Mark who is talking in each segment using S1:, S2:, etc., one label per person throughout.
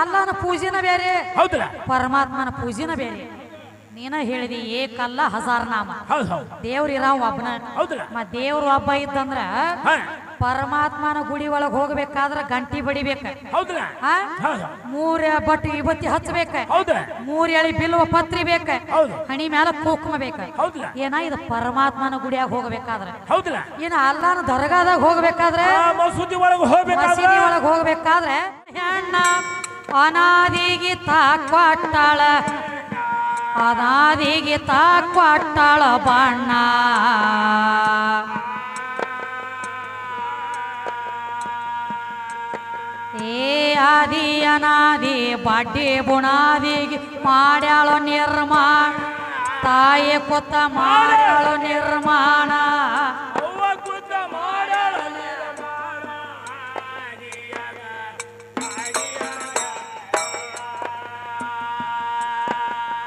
S1: ಅಲ್ಲನ ಪೂಜೆನ ಬೇರೆ
S2: ಹೌದಲ್ಲ
S1: ಪರಮಾತ್ಮನ ಪೂಜೆನ ಬೇರೆ ನೀನ ಹೇಳಿದಿ ಏಕಲ್ಲ ಹಜಾರ್ ನಾಮ. ದೇವ್ರ ಇರಾವ್ ಒಬ್ಬನ ಮ ದೇವ್ರ ಒಬ್ಬ ಇದ್ದಂದ್ರ
S2: ಹಾ.
S1: ಪರಮಾತ್ಮನ ಗುಡಿ ಒಳಗ್ ಹೋಗ್ಬೇಕಾದ್ರ ಗಂಟಿ ಬಡಿಬೇಕ. ಮೂರ ಬಟ್ ಇವತ್ತಿ ಹಚ್ಬೇಕ.
S2: ಹೌದ
S1: ಮೂರ್ ಎಳಿ ಬಿಲ್ವ ಪತ್ರಿ ಬೇಕ.
S2: ಹೌದು.
S1: ಹಣಿ ಮ್ಯಾಲ ಕುಂಕುಮ ಬೇಕ. ಏನ ಇದು ಪರಮಾತ್ಮನ ಗುಡಿಯಾಗ ಹೋಗ್ಬೇಕಾದ್ರ? ಏನ ಅಲ್ಲಾನ ದರ್ಗಾದಾಗ ಹೋಗ್ಬೇಕಾದ್ರೆ?
S2: ಮಸೀದಿ ಒಳಗ್ ಹೋಗ್ಬೇಕಾದ್ರೆ?
S1: ಹೆಣ್ಣ ಅನಾದಿಗೆ ತಾಕ್ವಾಟ್ಟಾಳ ಅನಾದಿಗೆ ತಾಕ್ವಾಟ್ಟಾಳ ಬಣ್ಣ. ಏ ಆದಿ ಅನಾದಿ ಬಡ್ಡಿ ಬುಣಾದಿಗೆ ಮಾಡ್ಯಾಳೋ ನಿರ್ಮಾಣ. ತಾಯಿ ಕೊತ್ತ ಮಾಡ್ಯಾಳೋ ನಿರ್ಮಾಣ.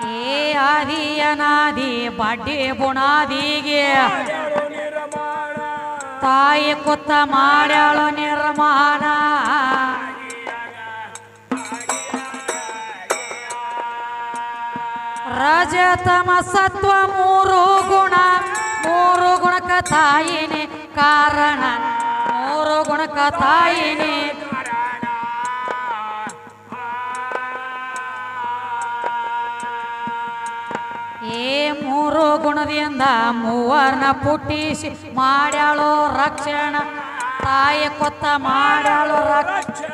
S1: ಏ ಆದಿ ಅನಾದಿ ಬಡ್ಡಿ ಬುಣಾದಿಗೆ. ತಾಯಿ ಕೊತ್ತ ಮಾಡ್ಯಾಳು ನಿರ್ಮಾಣ ರಜತಮ ಸತ್ವ ಮೂರು ಗುಣ, ಮೂರು ಗುಣಕ ತಾಯಿನೇ ಕಾರಣ ಮೂರು ಗುಣಕ ತಾಯಿನೇ ಏ ಮೂರು ಗುಣದಿಂದ ಮೂವರ್ನ ಪುಟ್ಟಿಸಿ ಮಾಡ್ಯಾಳು ರಕ್ಷಣ. ತಾಯಿ ಕೊತ್ತ ಮಾಡ್ಯಾಳು ರಕ್ಷಣ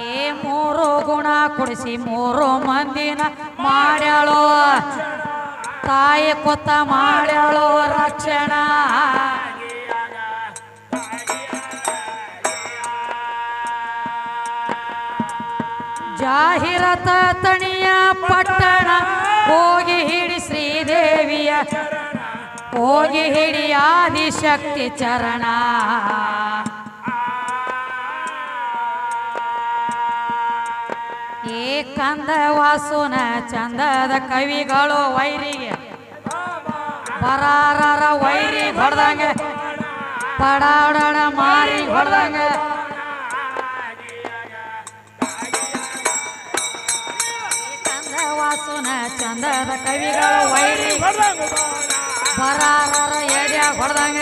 S1: ಏ ಮೂರು ಗುಣ ಕುಡಿಸಿ ಮೂರು ಮಂದಿನ ಮಾಡ್ಯಾಳೋ. ತಾಯಿ ಕೊತ್ತ ಮಾಡ್ಯಾಳೋ ರಕ್ಷಣ. ಜಾಹಿರತ ತಣಿಯ ಪಟ್ಟಣ. ಹೋಗಿ ಹಿಡಿ ಶ್ರೀದೇವಿಯ, ಹೋಗಿ ಹಿಡಿ ಆದಿಶಕ್ತಿ ಚರಣ. ಏ ಕಂದ ವಾಸುನ ಚಂದದ ಕವಿಗಳು ವೈರಿಗೆ, ಪರಾರರ ವೈರಿ ಹೊಡೆದಂಗೆ, ಪಡಾಡಣ ಮಾರಿ ಹೊಡೆದಂಗ. ವಾಸುನ ಚಂದದ ಕವಿಗಳು ವೈರಿ.
S2: ಬರ್ದಂಗ ಬಾಣ.
S1: ಬರಾರರ ಎಡ್ಯ ಹೊಡೆದಂಗ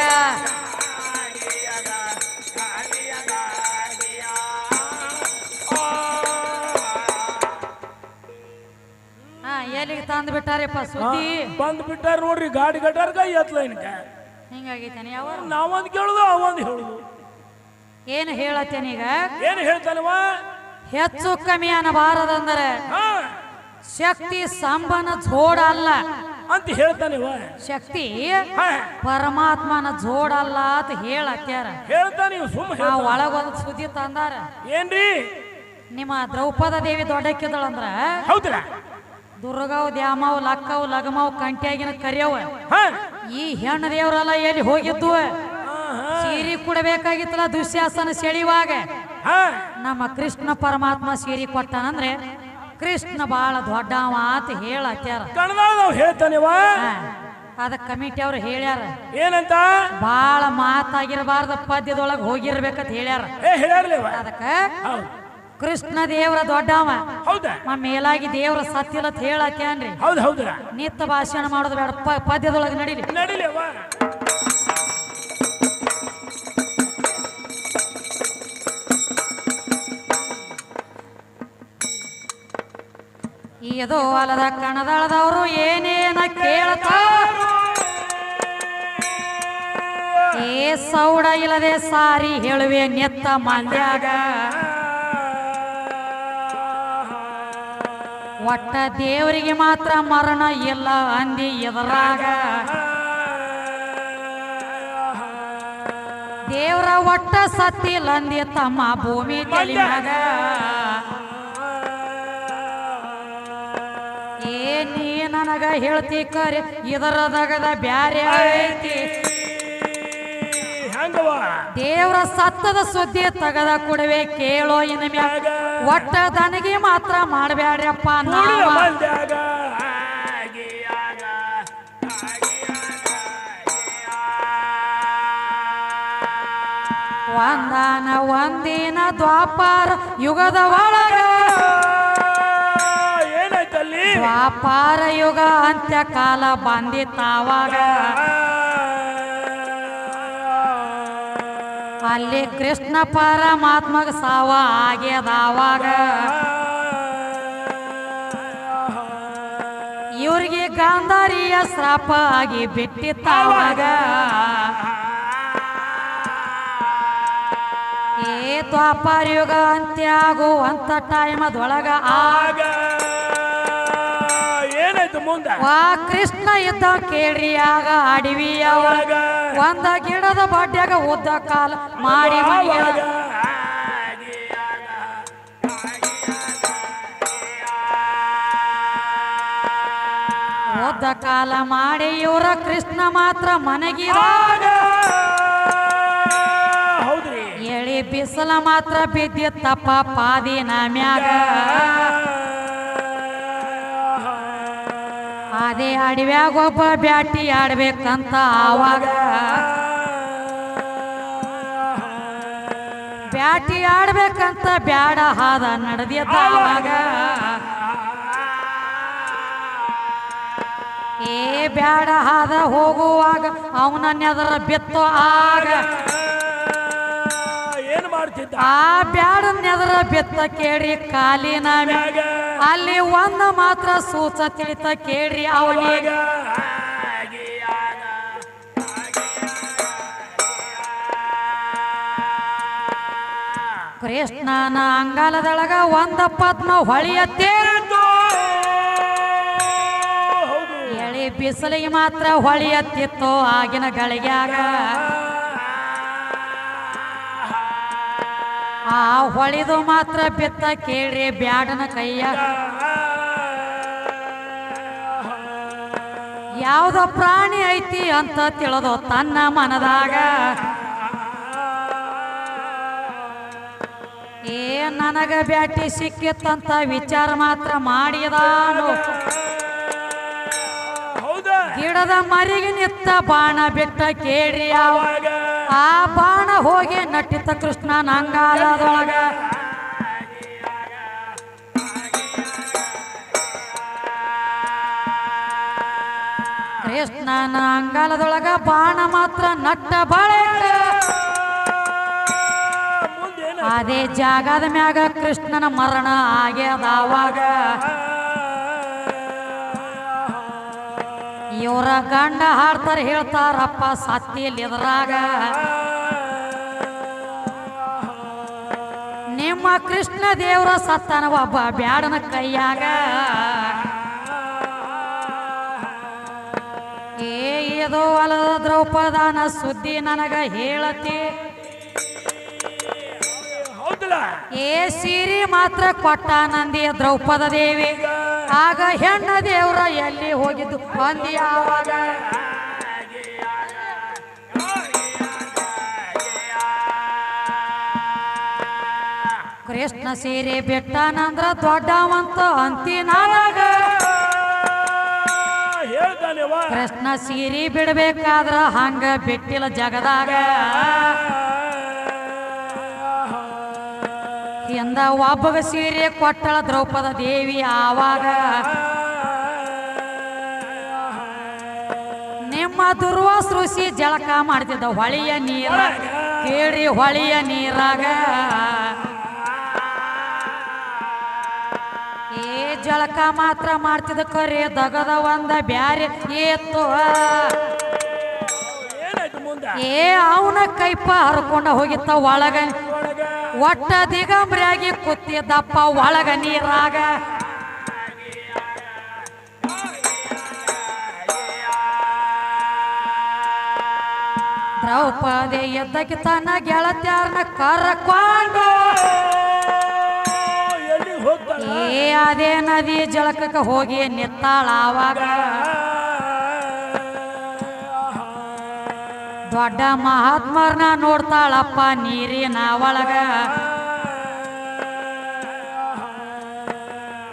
S1: ಹಾ ಎಲ್ಲಿಗೆ ತಂದು ಬಿಟ್ಟಾರಪ್ಪ ಸುದ್ದಿ?
S2: ಬಂದ್ ಬಿಟ್ಟಾರ ನೋಡ್ರಿ ಗಾಡಿ ಗಟಾರ್ಗ ಎತ್ಲೈನ್ಕ
S1: ಹಿಂಗಾಗೈತೇನೆ ಯಾವ
S2: ನಾವೊಂದ್ ಕೇಳುದು ಅವಂದ್ ಹೇಳುದು.
S1: ಏನು ಹೇಳತ್ತೇನೀಗ
S2: ಏನ್ ಹೇಳ್ತಾನವ?
S1: ಹೆಚ್ಚು ಕಮ್ಮಿ ಅನ್ನಬಾರದಂದರೆ
S2: ಹಾ.
S1: ಶಕ್ತಿ ಸಂಬನ ಜೋಡ ಅಲ್ಲ.
S2: ಅಂತ ಹೇಳ್ತಾನೆ
S1: ಶಕ್ತಿ ಪರಮಾತ್ಮನ ಜೋಡ ಅಲ್ಲ ಅಂತ ಹೇಳತ್ಯಾರ.
S2: ಹೇಳ್ತಾನೆ ಇವ್ ಸುಮ್ಮ
S1: ಆ
S2: ಹೇಳ್ತಾನ.
S1: ಒಳಗೊಂದು ಸುದ್ದಿ ತಂದಾರ.
S2: ಏನ್ರಿ?
S1: ನಿಮ್ಮ ದ್ರೌಪದ ದೇವಿ ದೊಡ್ಡಕ್ಕಿದಳಂದ್ರ
S2: ಹೌದ್ರ?
S1: ದುರ್ಗಾವ್ ದ್ಯಾಮವ್ ಲಕ್ಕವ್ ಲಗಮವ್ ಕಂಟ್ಯಾಗಿನ ಕರಿಯವ.
S2: ಹಾ.
S1: ಈ ಹೆಣ್ಣು ದೇವರೆಲ್ಲ ಎಲ್ಲಿ ಹೋಗಿದ್ದು ಸೀರಿ ಕೊಡಬೇಕಾಗಿತ್ತಲ್ಲ ದುಶ್ಯಾಸನ ಸೆಳಿವಾಗ.
S2: ಹಾ.
S1: ನಮ್ಮ ಕೃಷ್ಣ ಪರಮಾತ್ಮ ಸೀರಿ ಕೊಟ್ಟಾನಂದ್ರೆ ಕೃಷ್ಣ ಬಾಳ ದೊಡ್ಡವ ಅಂತ ಹೇಳತ್ಯಾರ.
S2: ಕನ್ನಡ ನಾವ್ ಹೇಳ್ತಾನಿವ
S1: ಹಾ, ಅದ ಕಮಿಟಿ ಅವ್ರು ಹೇಳ್ಯಾರ.
S2: ಏನಂತ?
S1: ಬಾಳ ಮಾತಾಗಿರಬಾರ್ದ ಪದ್ಯದೊಳಗ ಹೋಗಿರ್ಬೇಕಂತ ಹೇಳ್ಯಾರ. ಅದಕ್ಕ ಕೃಷ್ಣ ದೇವರ ದೊಡ್ಡವ.
S2: ಹೌದಾ?
S1: ಮೇಲಾಗಿ ದೇವರ ಸತ್ತಿಲ್ಲ ಅಂತ ಹೇಳತ್ಯಾನ್ರಿ.
S2: ಹೌದು ಹೌದು.
S1: ನಿತ್ಯ ಭಾಷಣ ಮಾಡೋದು ಬೇಡ ಪದ್ಯದೊಳಗ ನಡೀಲಿ.
S2: ನಡಿಲಿವ
S1: ಇದು ಹೊಲದ ಕಣದಳದವರು ಏನೇನ ಕೇಳ್ತಾರ? ಏ ಸೌಡ ಇಲ್ಲದೆ ಸಾರಿ ಹೇಳುವೆ ನೆತ್ತ ಮಂದ್ಯಾಗ. ಒಟ್ಟ ದೇವರಿಗೆ ಮಾತ್ರ ಮರಣ ಇಲ್ಲ ಅಂದಿ ಎದರಾಗ. ದೇವರ ಒಟ್ಟ ಸತ್ತಿಲ್ಲ ಅಂದಿ ತಮ್ಮ ಭೂಮಿ ತೆಲಿಮ್ಯಾಗ. ನನಗ ಹೇಳ್ತಿ ಕರೆ ಇದರದಗದ ಬ್ಯಾರೆ ಐತಿ. ದೇವರ ಸತ್ತದ ಸುದ್ದಿ ತಗದ ಕೊಡವೆ ಕೇಳೋ ಇನ್ ಮ್ಯಾಗ. ಒಟ್ಟ ದನಗಿ ಮಾತ್ರ ನಾವ.
S2: ಆಗಿಯಾಗ.
S1: ಒಂದಾನ ಒಂದಿನ ದ್ವಾಪಾರ ಯುಗದ ಒಳಗ ದ್ವಾಪಾರ ಯುಗ ಅಂತ್ಯ ಕಾಲ ಬಂದಿತ್ತಾವಾಗ ಅಲ್ಲಿ ಕೃಷ್ಣ ಪರಮಾತ್ಮಗ ಸಾವ ಆಗ್ಯದಾವಾಗ ಇವ್ರಿಗೆ ಗಾಂಧಾರಿಯ ಶ್ರಾಪ ಆಗಿ ಬಿಟ್ಟಿತ್ತಾವಾಗ ಏ ದ್ವಾಪಾರ ಯುಗ ಅಂತ್ಯ ಆಗುವಂತ ಟೈಮದೊಳಗ
S2: ಆಗ ಮುಂದ.
S1: ವಾ ಕೃಷ್ಣ ಇದ್ದ ಅಡವಿಯವ
S2: ಆಗ
S1: ಒಂದ ಗಿಡದ ಬಾಟ್ಯಾಗ ಉದ್ದ ಕಾಲ ಮಾಡಿ ಉದ್ದ ಕಾಲ ಮಾಡಿ ಇವರ ಕೃಷ್ಣ ಮಾತ್ರ ಮನಗಿದ.
S2: ಹೌದ್ರಿ.
S1: ಎಳಿ ಬಿಸಿಲ ಮಾತ್ರ ಬಿದ್ದಿತ್ತಪ್ಪ ಪಾದಿನ ಮ್ಯಾಗ ಅದೇ ಅಡವ್ಯಾಗ ಒಬ್ಬ ಬ್ಯಾಟಿ ಆಡ್ಬೇಕಂತ ಆವಾಗ. ಬ್ಯಾಟಿ ಆಡ್ಬೇಕಂತ ಬ್ಯಾಡ ಹಾದ ನಡೆದಿದ್ದ ಆವಾಗ. ಏ ಬ್ಯಾಡ ಹಾದ ಹೋಗುವಾಗ ಅವನ ನೆದರ ಬಿತ್ತು ಆಗ.
S2: ಏನು ಮಾಡ್ತಿದ್ದ?
S1: ಆ ಬ್ಯಾಡ ನೆದರ ಬಿತ್ತ ಕೇಳಿ ಕಾಲಿನ ಮ್ಯಾಗ. ಅಲ್ಲಿ ಒಂದ ಮಾತ್ರ ಸೂಚ ತಿಳಿತ ಕೇಳ್ರಿ ಅವನಿಗೆ ಕೃಷ್ಣನ ಅಂಗಾಲದೊಳಗ ಒಂದ ಪದ್ಮ ಹೊಳಿಯತ್ತೇ ಎಳಿ ಬಿಸಿಲಿಗೆ ಮಾತ್ರ ಹೊಳಿಯತ್ತಿತ್ತು ಆಗಿನ ಗಳಿಗ್ಯಾಗ. ಹೊಳಿದು ಮಾತ್ರ ಬಿತ್ತ ಕೇಳ್ರಿ ಬ್ಯಾಡನ ಕೈಯ. ಯಾವುದೋ ಪ್ರಾಣಿ ಐತಿ ಅಂತ ತಿಳಿದು ತನ್ನ ಮನದಾಗ. ಏ ನನಗ ಬ್ಯಾಟಿ ಸಿಕ್ಕಿತ್ತಂತ ವಿಚಾರ ಮಾತ್ರ ಮಾಡಿದಾನು. ಗಿಡದ ಮರಿಗೆ ನಿತ್ತ ಬಾಣ ಬಿಟ್ಟ ಕೇಳ್ರಿ ಯಾವ
S2: ಅವಾಗ
S1: ಆ ಬಾಣ ಹೋಗಿ ನಟ್ಟಿತ ಕೃಷ್ಣನ ಅಂಗಾಲದೊಳಗ ಕೃಷ್ಣನ ಅಂಗಾಲದೊಳಗ ಬಾಣ ಮಾತ್ರ ನಟ್ಟ ಬಳಿಕ. ಅದೇ ಜಾಗದ ಮ್ಯಾಗ ಕೃಷ್ಣನ ಮರಣ ಆಗ್ಯದಾವಾಗ ಇವರ ಗಂಡ ಹಾಡ್ತಾರೆ ಹೇಳ್ತಾರಪ್ಪ ಸತ್ತಿಯಲ್ಲಿ ಎದುರಾಗ ನಿಮ್ಮ ಕೃಷ್ಣ ದೇವರ ಸತ್ತನ ಒಬ್ಬ ಬ್ಯಾಡನ ಕೈಯಾಗ. ಏ ಇದು ಅಲದ ದ್ರೌಪದಾನ ಸುದ್ದಿ ನನಗ ಹೇಳತಿ. ಏ ಸೀರಿ ಮಾತ್ರ ಕೊಟ್ಟ ನಂದಿಯ ದ್ರೌಪದ ದೇವಿ. ಆಗ ಹೆಣ್ಣ ದೇವ್ರ ಎಲ್ಲಿ ಹೋಗಿದ್ದು? ಅಂದಿ ಆವಾಗ. ಕೃಷ್ಣ ಸೀರೆ ಬಿಟ್ಟನಂದ್ರ ದೊಡ್ಡವಂತ ಅಂತಿ ನಾನಾಗ ಕೃಷ್ಣ ಸೀರೆ ಬಿಡ್ಬೇಕಾದ್ರ ಹಂಗ ಬಿಟ್ಟಿಲ್ಲ ಜಗದಾಗ. ಹಿಂದ ಒಬ್ಬಗ ಸೀರೆ ಕೊಟ್ಟಳ ದ್ರೌಪದ ದೇವಿ ಆವಾಗ. ನಿಮ್ಮ ದುರ್ವಾ ಸೃಷಿ ಜಳಕ ಮಾಡ್ತಿದ್ದ ಹೊಳೆಯ ನೀರ. ಕೇಳಿ ಹೊಳೆಯ ನೀರಾಗ. ಏ ಜಳಕ ಮಾತ್ರ ಮಾಡ್ತಿದ್ದ ಕರೆ ದಗದ ಒಂದ ಬ್ಯಾರೆ ಏತ್ತು. ಏ ಅವನ ಕೈಪ ಹರ್ಕೊಂಡ ಹೋಗಿತ್ತ ಒಳಗ ಒಟ್ಟ ದಿಗಂಬ್ರಿಯಾಗಿ ಕುತ್ತಿದ್ದಪ್ಪ ಒಳಗ ನೀರಾಗ. ದ್ರೌಪದಿ ಎದ್ದಕ್ಕೆ ತನ್ನ ಗೆಳತ್ಯಾರನ್ನ ಕರ್ಕೊಂಡು ಏ ಅದೇ ನದಿ ಜಳಕಕ್ಕೆ ಹೋಗಿ ನಿತ್ತಾಳ ಆವಾಗ. ದೊಡ್ಡ ಮಹಾತ್ಮರ್ನ ನೋಡ್ತಾಳಪ್ಪ ನೀರಿನ ಒಳಗ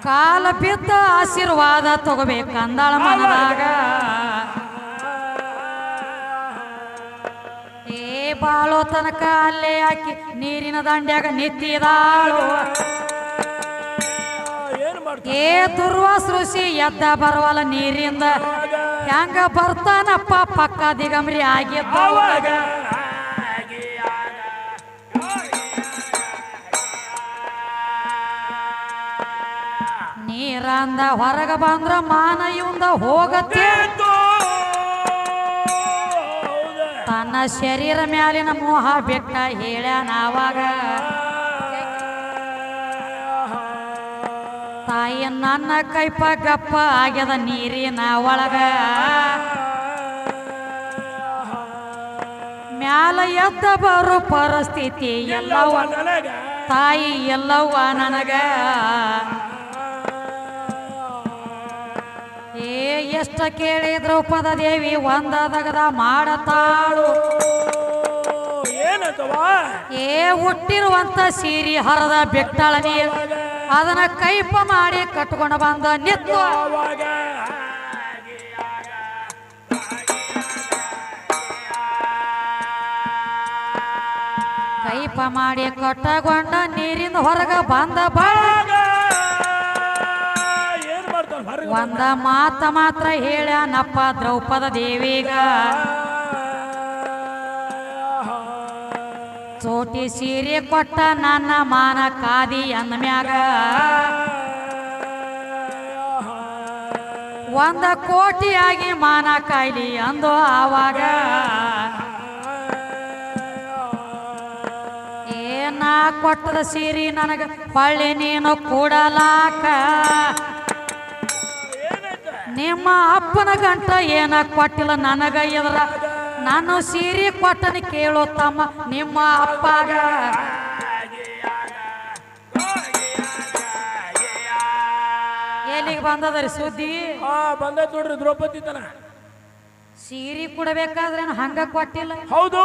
S1: ಕಾಲ ಬಿದ್ದ ಆಶೀರ್ವಾದ ತಗೋಬೇಕಂದಾಳ ಮನದಾಗ. ಏ ಬಾಳೋ ತನಕ ಅಲ್ಲೇ ಹಾಕಿ ನೀರಿನ ದಂಡ್ಯಾಗ ನಿಂತಿದಾಳು. ಏ ದುರ್ವಾಸ ಋಷಿ ಎದ್ದ ಬರವಲ್ಲ ನೀರಿಂದ ಹೆಂಗ ಬರ್ತಾನಪ್ಪ ಪಕ್ಕ ದಿಗಂಬ್ರಿ ಆಗಿದ್ದ?
S2: ಅವಾಗ
S1: ನೀರಂದ ಹೊರಗ ಬಂದ್ರ ಮಾನ ಇವಂದ ಹೋಗತ್ತೆ ತನ್ನ ಶರೀರ ಮ್ಯಾಲಿನ ಮೋಹ ಬೆಟ್ಟ ಹೇಳ್ಯಾನ ಅವಾಗ. ತಾಯಿ ನನ್ನ ಕೈಪ ಗಪ್ಪ ಆಗ್ಯದ ನೀರಿನ ಒಳಗ. ಮ್ಯಾಲ ಎದ್ದ ಬರೋ ಪರಿಸ್ಥಿತಿ ಎಲ್ಲವ ತಾಯಿ ಎಲ್ಲವ್ವ ನನಗ. ಏ ಎಷ್ಟ ಕೇಳಿದ್ರು ಪದ ದೇವಿ ಒಂದದಗದ ಮಾಡತಾಳು. ಏ ಹುಟ್ಟಿರುವಂತ ಸೀರಿ ಹರದ ಬೆಟ್ಟಳ ನೀರು ಅದನ್ನ ಕೈಪ ಮಾಡಿ ಕಟ್ಕೊಂಡು ಬಂದ ನಿತ್ತು ಕೈಪ ಮಾಡಿ ಕಟ್ಟಗೊಂಡ ನೀರಿಂದ ಹೊರಗ ಬಂದ ಬಾ
S2: ಏನ್ ಮಾಡ್ತಾನ ಹೊರಗೆ
S1: ಒಂದ ಮಾತ ಮಾತ್ರ ಹೇಳ್ಯಾನಪ್ಪ ದ್ರೌಪದ ದೇವಿಗ. ಚೋಟಿ ಸೀರೆ ಕೊಟ್ಟ ನನ್ನ ಮಾನ ಕಾದಿ ಅಂದ್ಮ್ಯಾಗ ಒಂದ ಕೋಟಿಯಾಗಿ ಮಾನ ಕಾಯ್ಲಿ ಅಂದು ಆವಾಗ ಏನ ಕೊಟ್ಟದ ಸೀರಿ ನನಗ ಹೊಳ್ಳಿ ನೀನು ಕೂಡಲಾಕ? ನಿಮ್ಮ ಅಪ್ಪನ ಗಂಟ ಏನ ಕೊಟ್ಟಿಲ್ಲ ನನಗ ಎದ್ರ ನಾನು ಸೀರೆ ಕೊಟ್ಟನ ಕೇಳೋ ತಮ್ಮ ನಿಮ್ಮ ಅಪ್ಪಗ. ಎಲ್ಲಿಗೆ ಬಂದದ್ರಿ ಸುದ್ದಿ?
S2: ಆ ಬಂದೈತ್ ನೋಡ್ರಿ ದ್ರೌಪದಿ ತನ
S1: ಸೀರೆ ಕೊಡಬೇಕಾದ್ರೆ ಹಂಗ ಕೊಟ್ಟಿಲ್ಲ.
S2: ಹೌದು.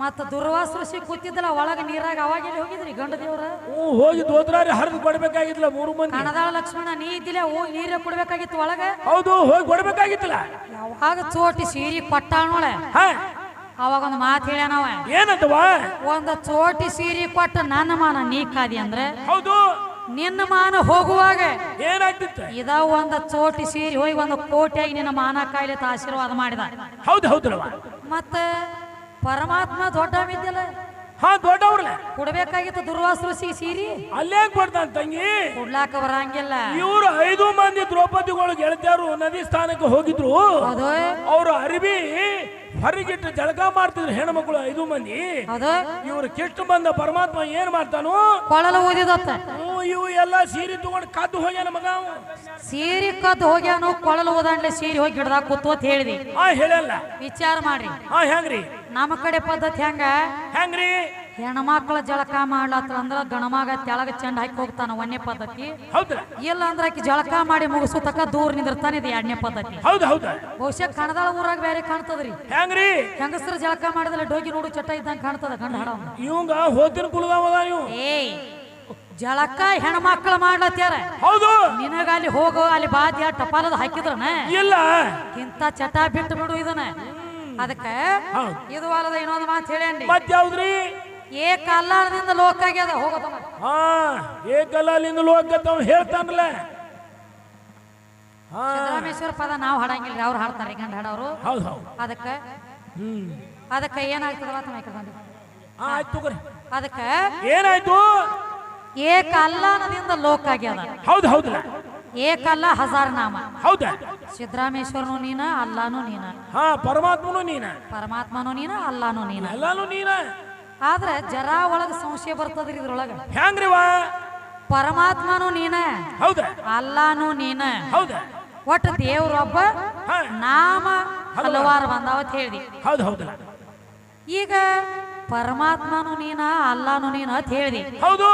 S1: ಮತ್ತ ದುರ್ವಾಸ ಋಷಿ ಕೂತಿದ್ದಲ್ಲ ಒಳಗ ನೀರಾಗ ಅವಾಗ ಎಲ್ಲಿ ಹೋಗಿದ್ರಿ ಗಂಡ ದೇವ್ರ?
S2: ಹ್ಞೂ ಹೋಗಿ ದೋದ್ರಾರಿ ಹರಿದು ಕೊಡ್ಬೇಕಾಗಿತ್ತಲ್ಲ ಮೂರು ಮಂದಿ.
S1: ಕಣದಾಳ ಲಕ್ಷ್ಮಣ ನೀ ಇದ್ದಿಲ್ಲ ಓ ನೀರೇ ಕೊಡ್ಬೇಕಾಗಿತ್ತು ಒಳಗ?
S2: ಹೌದು ಹೋಗಿ ಕೊಡ್ಬೇಕಾಗಿತ್ತಲ್ಲ.
S1: ಯಾವಾಗ ಚೋಟಿ ಸೀರಿ ಕೊಟ್ಟಾಣೋಳ
S2: ಹಾ.
S1: ಅವಾಗ ಒಂದು ಮಾತು ಹೇಳ್ಯಾನವ.
S2: ಏನಂತವಾ?
S1: ಒಂದು ಚೋಟಿ ಸೀರಿ ಕೊಟ್ಟ ನನ್ನ ಮಾನ ನೀ ಕಾದಿ ಅಂದ್ರೆ?
S2: ಹೌದು.
S1: ನಿನ್ನ ಮಾನ ಹೋಗುವಾಗ?
S2: ಏನಾಗ್ತಿತ್ತು
S1: ಇದ ಒಂದು ಚೋಟಿ ಸೀರಿ ಹೋಗಿ ಒಂದು ಕೋಟಿಯಾಗಿ ನಿನ್ನ ಮಾನ ಕಾಯಿಲೆ ಆಶೀರ್ವಾದ ಮಾಡಿದ.
S2: ಹೌದು ಹೌದು
S1: ಮತ್ತ ಪರಮಾತ್ಮ ದೊಡ್ಡ ಇದ್ದಿಲ್ಲ
S2: ಹಾ ದೊಡ್ಡವ್ರಲ್ಲ.
S1: ಕೊಡ್ಬೇಕಾಗಿತ್ತು ದುರ್ವಾಸ ಋಷಿಗೆ ಸೀರಿ.
S2: ಅಲ್ಲೇ ಕೊಡ್ತಾನ ತಂಗಿ?
S1: ಕೊಡ್ಲಾಕ ಬರಂಗಿಲ್ಲ.
S2: ಇವರು ಐದು ಮಂದಿ ದ್ರೌಪದಿಗಳು ಗೆಳತಿಯರು ನದಿ ಸ್ಥಾನಕ್ಕೆ ಹೋಗಿದ್ರು. ಅವರು ಅರಿವಿ ಹೊರಗಿಟ್ಟು ಜಳಕ ಮಾಡ್ತಿದ್ರು ಹೆಣ್ಮಕ್ಳು ಐದು ಮಂದಿ.
S1: ಅದ
S2: ಇವ್ರು ಕೆಟ್ಟು ಬಂದ ಪರಮಾತ್ಮ ಏನ್ ಮಾಡ್ತಾನು?
S1: ಕೊಳಲು
S2: ಇವು ಎಲ್ಲ ಸೀರೆ ತಗೊಂಡು ಕದ್ದು ಹೋಗ್ಯಾನ ಮಗ ಅವ.
S1: ಸೀರೆ ಕದ್ದು ಹೋಗ್ಯಾನು ಕೊಳಲು ಓದಾಂಡ್ಲೆ ಸೀರೆ ಹೋಗಿ ಗಿಡದಾಗ ಕೂತು ಅಂತ ಹೇಳಿದಿ.
S2: ಆ ಹೇಳಲ್ಲ.
S1: ವಿಚಾರ ಮಾಡ್ರಿ.
S2: ಆ ಹೆಂಗ್ರಿ?
S1: ನಮ್ಮ ಕಡೆ ಪದ್ಧತಿ ಹೆಂಗ?
S2: ಹೆಂಗ್ರಿ?
S1: ಹೆಣ್ಮಕ್ಳ ಜಳಕ ಮಾಡ್ಲತ್ರ ಅಂದ್ರ ಗಣಮಗ ತೆಳಗ ಚೆಂಡ ಹಾಕಿ ಹೋಗ್ತಾನ ಒಂದನೇ ಪದ್ಧತಿ. ಇಲ್ಲ ಅಂದ್ರ ಆಕಿ ಜಳಕ ಮಾಡಿ ಮುಗಿಸೋ ತಕ ದೂರ ನಿಂದಿರ್ತಾನೆ ಇದು ಎರಡನೇ ಪದ್ಧತಿ.
S2: ಹೌದು ಹೌದ.
S1: ಬಹುಶಃ ಕಣದಾಳ ಊರಾಗ ಬೇರೆ ಕಾಣ್ತದ್ರಿ.
S2: ಹೆಂಗ್ರಿ?
S1: ಹೆಂಗಸ್ರ ಜಳಕ ಮಾಡಿದ್ರೆ ಡೋಗಿ ನೋಡು ಚಟ ಇದ್ದಂಗ ಕಾಣ್ತದ ಗಂಡ ಹಡ
S2: ಇವಂಗ ಹೋತಿನ
S1: ಏಯ್ ಜಳಕ ಹೆಣ್ಮಕ್ಳು ಮಾಡ್ಲತ್ಯಾರ.
S2: ಹೌದು.
S1: ನಿನಗ ಅಲ್ಲಿ ಹೋಗೋ ಅಲ್ಲಿ ಬಾದ್ಯ ಟಪಾಲದ ಹಾಕಿದ್ರನ?
S2: ಇಲ್ಲ.
S1: ಇಂತ ಚಟ ಬಿಟ್ಟು ಬಿಡು ಇದನ್ನ. ಅದಕ್ಕ. ಇದು ಅಲ್ಲದ ಇನ್ನೊಂದು ಮಾತು ಹೇಳಿ
S2: ಮತ್ತೆ ಯಾವ್ದ್ರಿ
S1: ಏ ಕಲ್ಲಾಳದಿಂದ ಲೋಕ ಆಗ್ಯದ ಹೋಗೋದಮ್ಮ
S2: ಹಾ ಏಕಲ್ಲಿಂದ ಲೋಕತ್ತವ ಹೇಳ್ತಾನಲ್ಲ. ಹಾ.
S1: ಸಿದ್ದರಾಮೇಶ್ವರ ಪದ ನಾವು ಹಾಡಂಗಿಲ್ರಿ ಅವ್ರು ಹಾಡ್ತಾರೆ ಗಂಡ ಹಾಡೋರು.
S2: ಹೌದು ಹೌದು.
S1: ಅದಕ್ಕೆ
S2: ಹ್ಮ್.
S1: ಅದಕ್ಕೆ ಏನಾಗ್ತದವ ತಮ್ಮ ಬಂದು.
S2: ಹಾ ಆಯ್ತು ತಗೋರಿ.
S1: ಅದಕ್ಕೆ
S2: ಏನಾಯ್ತು?
S1: ಏಕಲ್ಲನದಿಂದ ಲೋಕ ಆಗ್ಯದ.
S2: ಹೌದು ಹೌದಲ್ಲ
S1: ಏಕಲ್ಲ ಹಜಾರ್ ನಾಮ.
S2: ಹೌದ.
S1: ಸಿದ್ದರಾಮೇಶ್ವರನು ನೀನ ಅಲ್ಲಾನು ನೀನ.
S2: ಹಾ ಪರಮಾತ್ಮನು ನೀನ.
S1: ಪರಮಾತ್ಮನು ನೀನ ಅಲ್ಲಾನು ನೀನ.
S2: ಅಲ್ಲಾನು ನೀನ.
S1: ಆದ್ರೆ ಜರಾ ಒಳಗ ಸಂಶಯ ಬರ್ತದ್ರಿ ಇದ್ರೊಳಗ.
S2: ಹೆಂಗ್ರಿವಾ
S1: ಪರಮಾತ್ಮನು ನೀನ.
S2: ಹೌದ?
S1: ಅಲ್ಲಾನು ನೀನ.
S2: ಹೌದ?
S1: ಒಟ್ಟು ದೇವ್ರೊಬ್ಬ ನಾಮ ಹಲವಾರು ಬಂದಾವತ್ ಹೇಳಿ
S2: ಹೌದು ಹೌದು.
S1: ಈಗ ಪರಮಾತ್ಮನು ನೀನ ಅಲ್ಲಾನು ನೀನ ಅಂತ ಹೇಳಿದಿ.
S2: ಹೌದು.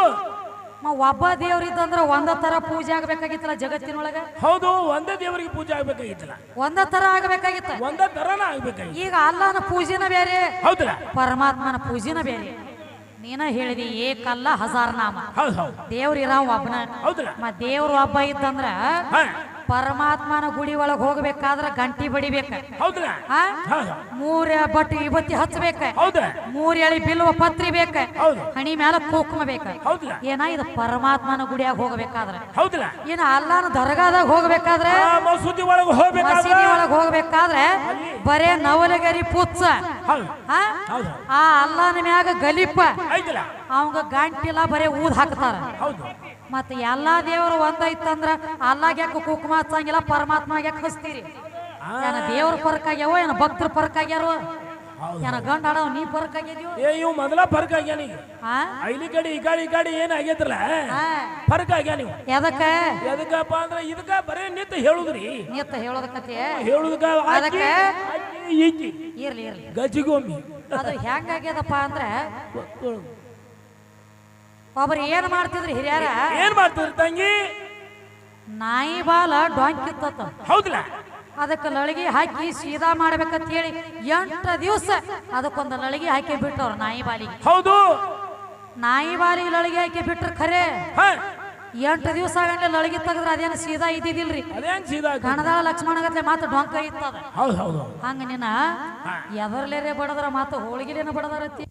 S1: ಒಬ್ಬ ದೇವ್ರಿದ್ದಂದ್ರ ಒಂದ ತರ ಪೂಜೆ ಆಗ್ಬೇಕಾಗಿತ್ತಲ್ಲ ಜಗತ್ತಿನೊಳಗ?
S2: ಹೌದು ಒಂದೇ ದೇವರಿಗೆ ಪೂಜೆ ಆಗ್ಬೇಕಾಗಿತ್ತಲ್ಲ.
S1: ಒಂದ ತರ ಆಗ್ಬೇಕಾಗಿತ್ತ?
S2: ಒಂದೇ ತರನ ಆಗ್ಬೇಕಾಗಿತ್ತು.
S1: ಈಗ ಅಲ್ಲನ ಪೂಜೆನ ಬೇರೆ
S2: ಹೌದಲ್ಲ.
S1: ಪರಮಾತ್ಮನ ಪೂಜೆನ ಬೇರೆ. ನೀನ ಹೇಳಿದಿ ಏಕಲ್ಲ ಹಜಾರ್ ನಾಮ.
S2: ಹೌದು ಹೌದು.
S1: ದೇವ್ರ ಇರ ಒಬ್ಬನ
S2: ಹೌದಲ್ಲ.
S1: ಮ ದೇವ್ರ ಒಬ್ಬ
S2: ಇತ್ತಂದ್ರ
S1: ಪರಮಾತ್ಮನ ಗುಡಿ ಒಳಗೆ ಹೋಗ್ಬೇಕಾದ್ರ ಗಂಟಿ ಬಡಿಬೇಕ.
S2: ಹೌದಲ್ಲ
S1: ಆ ಮೂರ ಬಟ್ಟಿ ವಿಭೂತಿ ಹಚ್ಚಬೇಕ
S2: ಮೂರೆಳಿ
S1: ಮೂರ್ ಎಳಿ ಬಿಲ್ವ ಪತ್ರಿ ಬೇಕ.
S2: ಹೌದು
S1: ಹಣಿ ಮೇಲೆ ಕುಂಕುಮ ಬೇಕ. ಏನ ಇದು ಪರಮಾತ್ಮನ ಗುಡಿಯಾಗ ಹೋಗ್ಬೇಕಾದ್ರೆ? ಏನ ಅಲ್ಲಾನ ದರ್ಗಾದಾಗ ಹೋಗ್ಬೇಕಾದ್ರೆ?
S2: ಆ ಮಸೂದಿ ಒಳಗೆ ಹೋಗ್ಬೇಕಾದ್ರೆ?
S1: ಮಸೀದಿ ಒಳಗ್ ಹೋಗ್ಬೇಕಾದ್ರೆ ಬರೇ ನವಲಗರಿ ಪುಚ್ಚ.
S2: ಹೌದು.
S1: ಆ?
S2: ಹೌದು.
S1: ಆ ಅಲ್ಲನ ಮ್ಯಾಗ ಗಲೀಪ.
S2: ಐತಲ್ಲ
S1: ಅವಂಗ ಗಂಟಿಲ್ಲ ಬರೇ ಊದ್ ಹಾಕ್ತಾರ.
S2: ಹೌದು.
S1: ಮತ್ತ ಎಲ್ಲಾ ದೇವರು ಒಂದೈತಂದ್ರ ಅಲ್ಲಾಗ ಯಾಕೆ ಕುಕುಮ ಹಚ್ಚಂಗಿಲ್ಲ ಪರಮಾತ್ಮ ಯಾಕೆ ಹಚ್ತೀರಿ? ಏನ ದೇವ್ರ ಪರಕ್ ಆಗ್ಯಾವ ಏನ ಭಕ್ತರ ಪರಕ್ ಆಗ್ಯಾರೋ?
S2: ಹೌದು.
S1: ಏನ ಗಂಡ ಆಡೋ ನೀ ಪರಕ್ ಆಗ್ಯಾದ್ಯೋ?
S2: ಏ ಇವ್ ಮೊದಲ ಫರ್ಕ್ ಆಗ್ಯಾನ ಈಗ
S1: ಆ
S2: ಐಲಿ ಕಡೆ ಈ ಕಡೆ ಈ ಕಡೆ ಏನ್ ಆಗೈತ್ರಲ್ಲ
S1: ಆ.
S2: ಫರ್ಕ್ ಆಗ್ಯಾನ ನೀವು?
S1: ಎದಕ್ಕ?
S2: ಎದಕ್ಕಪ್ಪ ಅಂದ್ರೆ ಇದಕ್ಕ ಬರೇ ನಿತ್ತ ಹೇಳುದ್ರಿ.
S1: ನಿತ್ತ ಹೇಳೋದಕ್ಕೆ
S2: ಹೇಳುದಕ್ಕ
S1: ಅದಕ್ಕೆ?
S2: ಈಕಿ.
S1: ಇರ್ಲಿ ಇರ್ಲಿ.
S2: ಗಜಿಗೊಮ್ಮಿ
S1: ಅದು ಹೆಂಗಾಗ್ಯದಪ್ಪ ಅಂದ್ರೆ ಒಬ್ರು ಏನ್ ಮಾಡ್ತಿದ್ರಿ ಹಿರಿಯರ?
S2: ಏನ್ ಮಾಡ್ತಿದ್ರು ತಂಗಿ?
S1: ನಾಯಿ ಬಾಲ ಡೊಂಕಿ
S2: ಹೌದಲ್ಲ
S1: ಅದಕ್ಕೆ ಲಳಗಿ ಹಾಕಿ ಸೀದಾ ಮಾಡ್ಬೇಕಂತ ಹೇಳಿ ಎಂಟು ದಿವಸ ಅದಕ್ಕೊಂದು ಲಳಗಿ ಹಾಕಿ ಬಿಟ್ಟವ್ರು ನಾಯಿ ಬಾಲಿಗೆ.
S2: ಹೌದು.
S1: ನಾಯಿ ಬಾಲಿಗೆ ಲಳಗಿ ಹಾಕಿ ಬಿಟ್ರ ಖರೆ.
S2: ಹ.
S1: ಎಂಟು ದಿವಸ ಆಗಂದ್ರೆ ಲಳಗಿ ತೆಗೆದ್ರೆ ಅದೇನು ಸೀದಾ ಇದ್ದಿದ್ದಿಲ್ರಿ?
S2: ಅದೇನ್ ಲಕ್ಷ್ಮಣ
S1: ಕಣದಾಳ ಲಕ್ಷ್ಮಣಗತ್ಲೆ ಮಾತು ಡೊಂಕ ಇತ್ತದ. ಹಂಗ ನಿನ್ನ ಎದರ್ಲೇರೆ ಬಡದ್ರ ಮಾತು ಹೋಳಿಗೆಲೇನ ಬಡದಾರತಿ